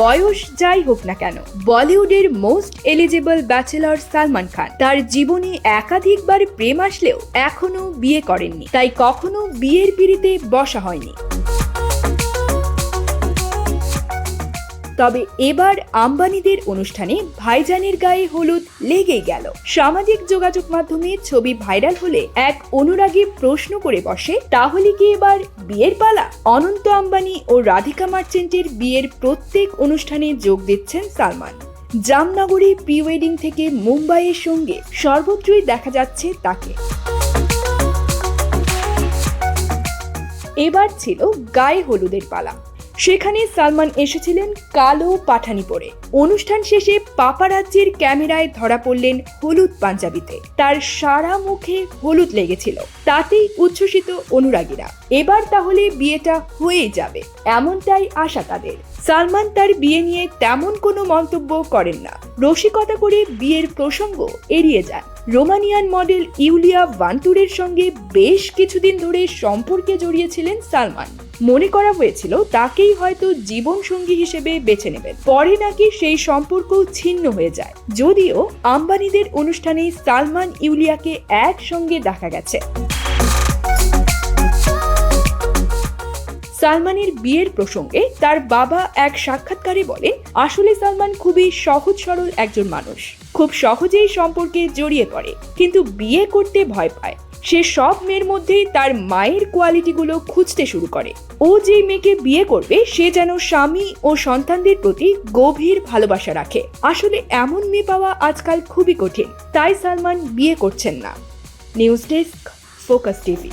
বয়স যাই হোক না কেন, বলিউডের most eligible bachelor Salman Khan. তার জীবনে একাধিকবার প্রেম আসলেও এখনও বিয়ে করেননি। তাই কখনো বিয়ের পিড়িতে বসা হয়নি। তবে এবার আম্বানিদের অনুষ্ঠানে ভাইজানের গায়ে হলুদ লেগেই গেল। সামাজিক যোগাযোগ মাধ্যমে ছবি ভাইরাল হলে এক অনুরাগী প্রশ্ন করে বসে, তাহলে কি এবার বিয়ের পালা? অনন্ত আম্বানি ও রাধিকা মার্চেন্টের বিয়ের প্রত্যেক অনুষ্ঠানে যোগ দিচ্ছেন সালমান। জামনগরে প্রি ওয়েডিং থেকে মুম্বাইয়ের সঙ্গে সর্বত্রই দেখা যাচ্ছে তাকে। এবার ছিল গায়ে হলুদের পালা। সেখানে সালমান এসেছিলেন কালো পাঠানি পরে। অনুষ্ঠান শেষে পাপারাজ্যের ক্যামেরায় ধরা পড়লেন হলুদ পাঞ্জাবিতে। তার সারা মুখে হলুদ লেগেছিল। তাতেই উচ্ছ্বসিত অনুরাগীরা। এবার তাহলে বিয়েটা হয়েই যাবে, এমনটাই আশা তাদের। সালমান তার বিয়ে নিয়ে তেমন কোনো মন্তব্য করেন না। রসিকতা করে বিয়ের প্রসঙ্গ এড়িয়ে যান। রোমানিয়ান মডেল ইউলিয়া ভান্তুরের সঙ্গে বেশ কিছুদিন ধরে সম্পর্কে জড়িয়েছিলেন সালমান। মনে করা হয়েছিল তাকেই হয়তো জীবনসঙ্গী হিসেবে বেছে নেবেন। পরে নাকি সেই সম্পর্ক ছিন্ন হয়ে যায়। যদিও আম্বানিদের অনুষ্ঠানে সালমান ইউলিয়াকে একসঙ্গে দেখা গেছে। সালমানের বিয়ের প্রসঙ্গে তার বাবা এক সাক্ষাৎকারে বলেন, আসলে সালমান খুবই সহজ সরল একজন মানুষ। খুব সহজেই সম্পর্কে জড়িয়ে পড়ে, কিন্তু বিয়ে করতে ভয় পায়। সে সব মেয়ের মধ্যেই তার মায়ের কোয়ালিটিগুলো খুঁজতে শুরু করে। ও যে মেয়েকে বিয়ে করবে, সে যেন স্বামী ও সন্তানদের প্রতি গভীর ভালোবাসা রাখে। আসলে এমন মেয়ে পাওয়া আজকাল খুবই কঠিন, তাই সালমান বিয়ে করছেন না। News desk, focus TV.